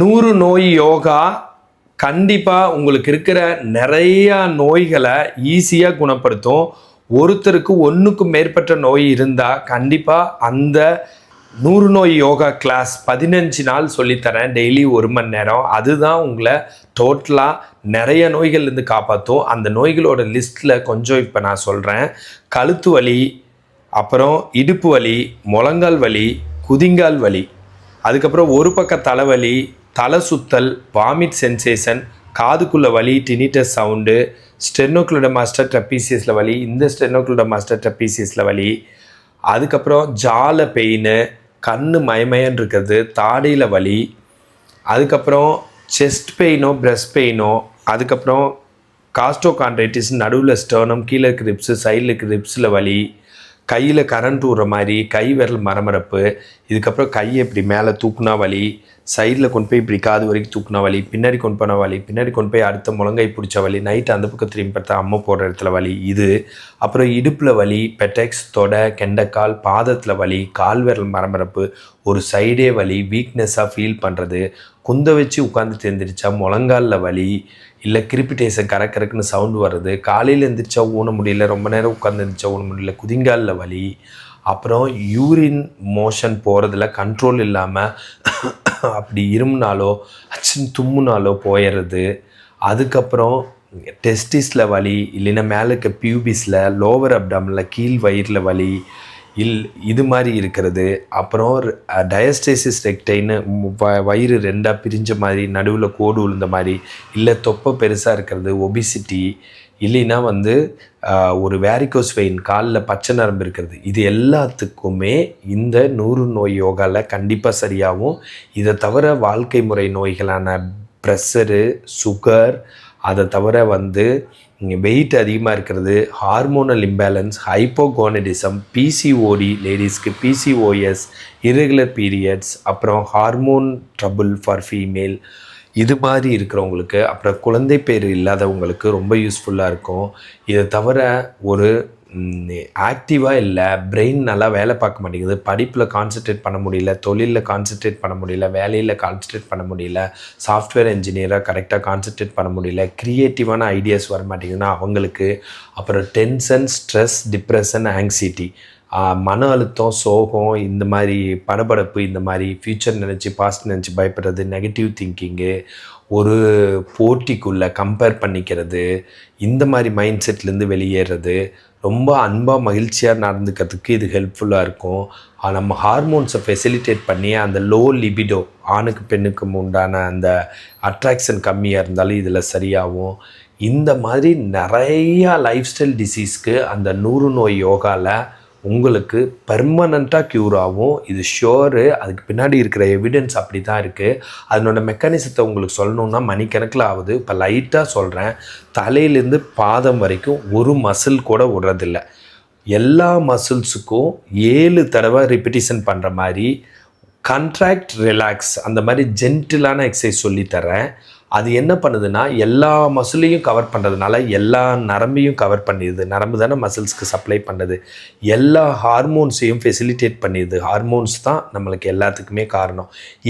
நூறு நோய் யோகா கண்டிப்பாக உங்களுக்கு இருக்கிற நிறையா நோய்களை ஈஸியாக குணப்படுத்தும். ஒருத்தருக்கு ஒன்றுக்கும் மேற்பட்ட நோய் இருந்தால் கண்டிப்பாக அந்த நூறு நோய் யோகா கிளாஸ் பதினஞ்சு நாள் சொல்லித்தரேன். டெய்லி ஒரு மணி நேரம். அதுதான் உங்களை டோட்டலாக நிறைய நோய்கள்லேருந்து காப்பாற்றும் அந்த நோய்களோட லிஸ்ட்டில் கொஞ்சம் இப்போ நான் சொல்கிறேன் கழுத்து வலி அப்புறம் இடுப்பு வலி முழங்கால் வலி குதிங்கால் வலி அதுக்கப்புறம் ஒரு பக்க தலைவலி தலை சுத்தல் வாமிட் சென்சேஷன் காதுக்குள்ளே வலி டினிட்டஸ் சவுண்டு ஸ்டெனோக்ளோட மாஸ்டர் ட்ரப்பீசியஸில் வலி இந்த ஸ்டெனோக்ளோட மாஸ்டர் ட்ரப்பீசியஸில் வலி. அதுக்கப்புறம் ஜால பெயின் கண் மயமயன்னு இருக்கிறது தாடையில் வலி. அதுக்கப்புறம் செஸ்ட் பெயினோ பிரஸ்ட் பெயினோ அதுக்கப்புறம் காஸ்டோகான்ட்ரைட்டிஸ் நடுவில் ஸ்டர்னம் கீழே இருக்க ரிப்ஸு சைடில் இருக்க ரிப்ஸில் வலி. கையில் கரண்ட் விடுற மாதிரி கை விரல் மரமரப்பு. இதுக்கப்புறம் கையை இப்படி மேலே தூக்குனா வலி சைடில் கொண்டு போய் இப்படி காது வரைக்கும் தூக்குனா வலி பின்னாடி கொண்டு போன வலி பின்னாடி கொண்டு போய் அடுத்த முழங்கை பிடிச்ச வலி நைட்டு அந்த பக்கம் திரும்பி பார்த்தா அம்மா போடுற இடத்துல வலி இது. அப்புறம் இடுப்பில் வலி பெட்டெக்ஸ் தொடை கெண்டைக்கால் பாதத்தில் வலி கால் விரல் மரமரப்பு ஒரு சைடே வலி வீக்னஸாக ஃபீல் பண்ணுறது குந்த வச்சு உட்காந்து தெரிஞ்சிருச்சா முழங்காலில் வலி இல்லை கிரிப்பிட்டேஷன் கரக்கரக்குன்னு சவுண்டு வர்றது காலையில் எழுந்திரிச்சா ஊன முடியல ரொம்ப நேரம் உட்காந்து எழுந்திரிச்சா ஊன முடியல குதிங்காலில் வலி அப்புறம் யூரின் மோஷன் போகிறதுல கண்ட்ரோல் இல்லாமல் அப்படி இருமுனாலோ அச்சின் தும்முனாலோ போயிடுறது அதுக்கப்புறம் டெஸ்டிஸில் வலி இல்லைன்னா மேலே இருக்க பியூபிஸில் லோவர் அப்டாமில் கீழ் வயிறில் வலி இல் இது மாதிரி இருக்கிறது. அப்புறம் டயஸ்டேசிஸ் ரெக்டைன்னு வ வயிறு ரெண்டாக பிரிஞ்ச மாதிரி நடுவில் கோடு விழுந்த மாதிரி இல்லை தொப்பை பெருசாக இருக்கிறது ஒபிசிட்டி இல்லைன்னா வந்து ஒரு வேரிகோஸ் வெயின் காலில் பச்சை நரம்பு இருக்கிறது. இது எல்லாத்துக்குமே இந்த நூறு நோய் யோகாவில் கண்டிப்பாக சரியாகும். இதை தவிர வாழ்க்கை முறை நோய்களான ப்ரெஷரு சுகர் அதை தவிர வந்து வெயிட் அதிகமாக இருக்கிறது ஹார்மோனல் இம்பேலன்ஸ் ஹைப்போகோனடிசம் பிசிஓடி லேடிஸ்க்கு பிசிஓஎஸ் இரெகுலர் பீரியட்ஸ் அப்புறம் ஹார்மோன் ட்ரபுள் ஃபார் ஃபீமேல் இது மாதிரி இருக்கிறவங்களுக்கு அப்புறம் குழந்தை பேர் இல்லாதவங்களுக்கு ரொம்ப யூஸ்ஃபுல்லாக இருக்கும். இதை தவிர ஒரு ஆக்டிவாக இல்லை பிரெயின் நல்லா வேலை பார்க்க மாட்டேங்குது. படிப்பில் கான்சென்ட்ரேட் பண்ண முடியல தொழிலில் கான்சென்ட்ரேட் பண்ண முடியல வேலையில் கான்சென்ட்ரேட் பண்ண முடியல சாஃப்ட்வேர் இன்ஜினியராக கரெக்டாக கான்சென்ட்ரேட் பண்ண முடியல க்ரியேட்டிவான ஐடியாஸ் வர மாட்டேங்குதுன்னா அவங்களுக்கு அப்புறம் டென்ஷன் ஸ்ட்ரெஸ் டிப்ரெஷன் ஆங்ஸைட்டி மன அழுத்தம் சோகம் இந்த மாதிரி படபடப்பு இந்த மாதிரி ஃப்யூச்சர் நினச்சி பாஸ்ட் நினச்சி பயப்படுறது நெகட்டிவ் திங்கிங்கு ஒரு போட்டிக்குள்ளே கம்பேர் பண்ணிக்கிறது இந்த மாதிரி மைண்ட் செட்லேருந்து வெளியேறது ரொம்ப அன்பாக மகிழ்ச்சியாக நடந்துக்கிறதுக்கு இது ஹெல்ப்ஃபுல்லாக இருக்கும். நம்ம ஹார்மோன்ஸை ஃபெசிலிட்டேட் பண்ணி அந்த லோ லிபிடோ ஆணுக்கு பெண்ணுக்கும் உண்டான அந்த அட்ராக்ஷன் கம்மியாக இருந்தாலும் இதில் சரியாகும். இந்த மாதிரி நிறையா லைஃப் ஸ்டைல் டிசீஸ்க்கு அந்த நூறு நோய் யோகாவில் உங்களுக்கு பர்மனண்ட்டாக க்யூர் ஆகும். இது ஷோரு அதுக்கு பின்னாடி இருக்கிற எவிடன்ஸ் அப்படி தான் இருக்குது அதனோட மெக்கானிசத்தை உங்களுக்கு சொல்லணுன்னா மணிக்கணக்கில் ஆகுது. இப்போ லைட்டாக சொல்கிறேன் தலையிலேருந்து பாதம் வரைக்கும் ஒரு மசில் கூட விடுறதில்ல. எல்லா மசில்ஸுக்கும் ஏழு தடவை ரிப்பிட்டிஷன் பண்ணுற மாதிரி கண்ட்ராக்ட் ரிலாக்ஸ் அந்த மாதிரி ஜென்டிலான எக்ஸசைஸ் சொல்லித்தரேன் அது என்ன பண்ணுதுன்னா எல்லா மசிலையும் கவர் பண்ணுறதுனால எல்லா நரம்பையும் கவர் பண்ணிடுது. நரம்பு தானே மசில்ஸ்க்கு சப்ளை பண்ணுது. எல்லா ஹார்மோன்ஸையும் ஃபெசிலிட்டேட் பண்ணிடுது. ஹார்மோன்ஸ் தான் நம்மளுக்கு எல்லாத்துக்குமே காரணம்.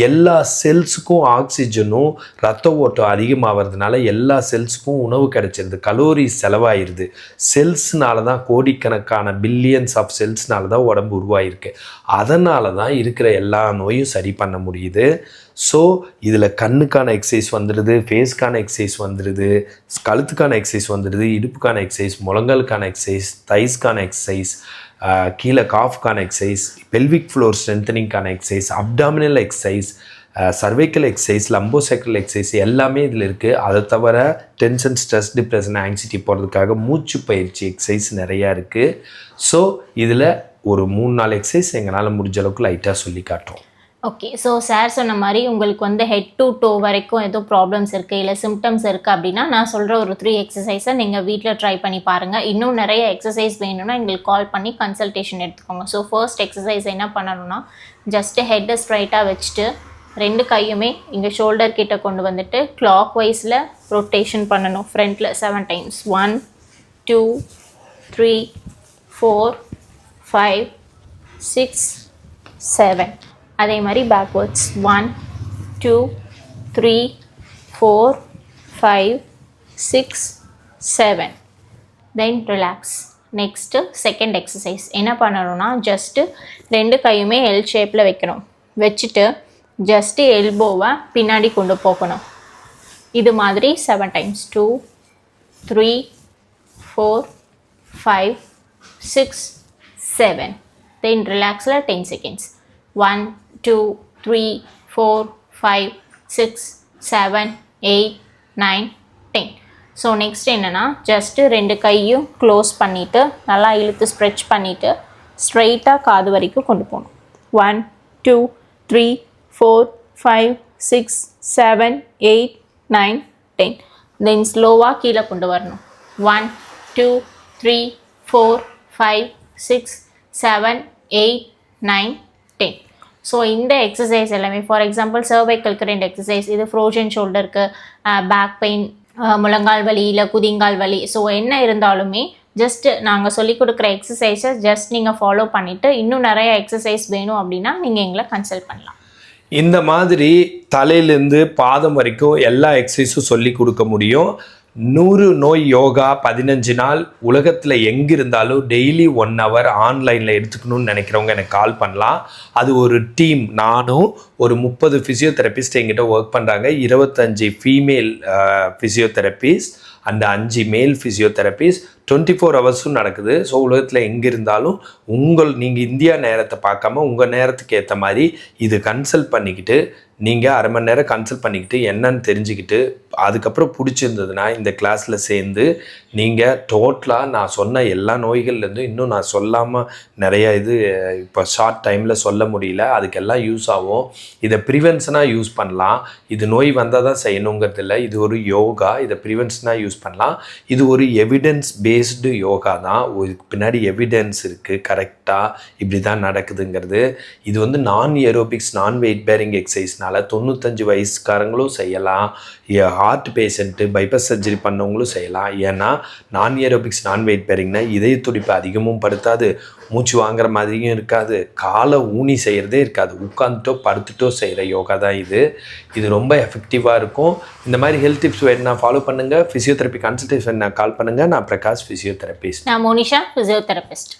எல்லா செல்ஸுக்கும் ஆக்சிஜனும் ரத்த ஓட்டம் அதிகமாகிறதுனால எல்லா செல்ஸுக்கும் உணவு கிடைச்சிருது. கலோரி செலவாயிருது. செல்ஸ்னால தான் கோடிக்கணக்கான பில்லியன்ஸ் ஆஃப் செல்ஸ்னால தான் உடம்பு உருவாயிருக்கு. அதனால தான் இருக்கிற எல்லா நோயும் சரி பண்ண முடியுது. ஸோ இதில் கண்ணுக்கான எக்ஸசைஸ் வந்துடுது ஃபேஸ்க்கான எக்ஸசைஸ் வந்துடுது கழுத்துக்கான எக்ஸசைஸ் வந்துடுது இடுப்புக்கான எக்ஸசைஸ் முழங்காலுக்கான எக்ஸசைஸ் தைஸ்க்கான எக்ஸசைஸ் கீழே காஃப்க்கான exercise pelvic floor ஸ்ட்ரென்தனிங்கான exercise abdominal exercise cervical exercise lumbosacral exercise எல்லாமே இதில் இருக்குது அதை தவிர டென்ஷன் ஸ்ட்ரெஸ் டிப்ரெஷன் ஆங்ஸைட்டி போகிறதுக்காக மூச்சு பயிற்சி எக்ஸசைஸ் நிறையா இருக்குது ஸோ இதில் ஒரு மூணு நாலு எக்ஸசைஸ் எங்களால் முடிஞ்ச அளவுக்கு லைட்டாக சொல்லி காட்டுறோம். ஓகே ஸோ சார் சொன்ன மாதிரி உங்களுக்கு வந்து ஹெட் டு டோ வரைக்கும் ஏதோ ப்ராப்ளம்ஸ் இருக்குது இல்லை சிம்டம்ஸ் இருக்குது அப்படின்னா நான் சொல்கிற ஒரு த்ரீ எக்ஸசைஸை நீங்கள் வீட்டில் ட்ரை பண்ணி பாருங்கள் இன்னும் நிறைய எக்ஸசைஸ் வேணும்னா எங்களுக்கு கால் பண்ணி கன்சல்டேஷன் எடுத்துக்கோங்க. ஸோ ஃபர்ஸ்ட் எக்ஸசைஸ் என்ன பண்ணணும்னா ஜஸ்ட்டு ஹெட்டை ஸ்ட்ரைட்டாக வச்சுட்டு ரெண்டு கையுமே இங்கே ஷோல்டர் கிட்ட கொண்டு வந்துட்டு கிளாக் வைஸில் ரொட்டேஷன் பண்ணணும். ஃப்ரண்ட்டில் seven times one two three four five six seven அதே மாதிரி backwards one two three four five six seven then relax next second exercise என்ன பண்ணணும்னா ஜஸ்ட்டு ரெண்டு கையுமே எல் ஷேப்பில் வைக்கணும். வச்சுட்டு ஜஸ்ட்டு எல்போவை பின்னாடி கொண்டு போகணும். இது மாதிரி seven times two three four five six seven then ரிலாக்ஸில் ten seconds one two three four five six seven eight nine ten so next என்னென்னா ஜஸ்ட்டு ரெண்டு கையும் க்ளோஸ் பண்ணிவிட்டு நல்லா இழுத்து ஸ்ட்ரெச் பண்ணிவிட்டு ஸ்ட்ரைட்டாக காது வரைக்கும் கொண்டு போகணும். One two three four five six seven eight nine ten then ஸ்லோவாக கீழே கொண்டு வரணும். One two three four five six seven eight nine ten so இந்த எக்ஸசைஸ் எல்லாமே ஃபார் எக்ஸாம்பிள் சர்வைக்கல் ரெண்டு எக்ஸசைஸ் இது ஃப்ரோஜன் ஷோல்டருக்கு பேக் பெயின் முழங்கால் வலி இல்லை குதிங்கால் வலி. ஸோ என்ன இருந்தாலுமே ஜஸ்ட் நாங்கள் சொல்லிக் கொடுக்குற எக்ஸசைஸை ஜஸ்ட் நீங்கள் ஃபாலோ பண்ணிவிட்டு இன்னும் நிறைய எக்ஸசைஸ் வேணும் அப்படின்னா நீங்கள் எங்களை கன்சல்ட் பண்ணலாம். இந்த மாதிரி தலையிலேருந்து பாதம் வரைக்கும் எல்லா எக்ஸசைஸும் சொல்லி கொடுக்க முடியும். நூறு நோய் யோகா பதினஞ்சு நாள் உலகத்தில் எங்கே இருந்தாலும் டெய்லி ஒன் ஹவர் ஆன்லைனில் எடுத்துக்கணும்னு நினைக்கிறவங்க எனக்கு கால் பண்ணலாம். அது ஒரு டீம் நானும் ஒரு முப்பது ஃபிசியோதெரபிஸ்ட் எங்கிட்ட ஒர்க் பண்ணுறாங்க இருபத்தஞ்சி ஃபீமேல் ஃபிசியோதெரபிஸ்ட் அந்த அஞ்சு மேல் ஃபிசியோதெரபிஸ்ட் டுவெண்ட்டி ஃபோர் ஹவர்ஸும் நடக்குது. ஸோ உலகத்தில் எங்கே இருந்தாலும் உங்கள் நீங்கள் இந்தியா நேரத்தை பார்க்காம உங்கள் நேரத்துக்கு ஏற்ற மாதிரி இது கன்சல்ட் பண்ணிக்கிட்டு நீங்கள் அரை மணி நேரம் கன்சல்ட் பண்ணிக்கிட்டு என்னன்னு தெரிஞ்சுக்கிட்டு அதுக்கப்புறம் பிடிச்சிருந்ததுன்னா இந்த கிளாஸில் சேர்ந்து நீங்கள் டோட்டலாக நான் சொன்ன எல்லா நோய்கள்லேருந்தும் இன்னும் நான் சொல்லாமல் நிறைய இது இப்போ ஷார்ட் டைமில் சொல்ல முடியல. அதுக்கெல்லாம் யூஸ் ஆகும். இதை ப்ரிவென்ஷனாக யூஸ் பண்ணலாம். இது நோய் வந்தால் தான் செய்யணுங்கிறது இல்லை. இது ஒரு யோகா. இதை ப்ரிவென்ஷனாக யூஸ் பண்ணலாம். இது ஒரு எவிடன்ஸ் பேஸ்டு யோகா தான். ஒரு பின்னாடி எவிடன்ஸ் இருக்குது கரெக்டாக இப்படி தான் நடக்குதுங்கிறது. இது வந்து நான் ஏரோபிக்ஸ் நான் வெயிட் பேரிங் எக்ஸசைஸ்னால் தொண்ணூத்தஞ்சு வயசுக்காரங்களும் செய்யலாம். ஹார்ட் பேஷண்ட்டு பைபாஸ் சர்ஜரி பண்ணவங்களும் செய்யலாம். ஏன்னா நான் ஏரோபிக்ஸ் நான் வெயிட் பேரிங்னா இதய துடிப்பு அதிகமும் படுத்தாது மூச்சு வாங்குற மாதிரியும் இருக்காது காலை ஊனி செய்கிறதே இருக்காது உட்காந்துட்டோ படுத்துட்டோ செய்கிற யோகா தான் இது. இது ரொம்ப எஃபெக்டிவாக இருக்கும். இந்த மாதிரி ஹெல்த் டிப்ஸ் வேணும்னா ஃபாலோ பண்ணுங்கள் ஃபிசியோதெரப்பி கன்சல்டேஷன் நான் கால் பண்ணுங்கள் நான் பிரகாஷ் ஃபிசியோதெரபிஸ்ட் நான் மோனிஷா ஃபிசியோதெரபிஸ்ட்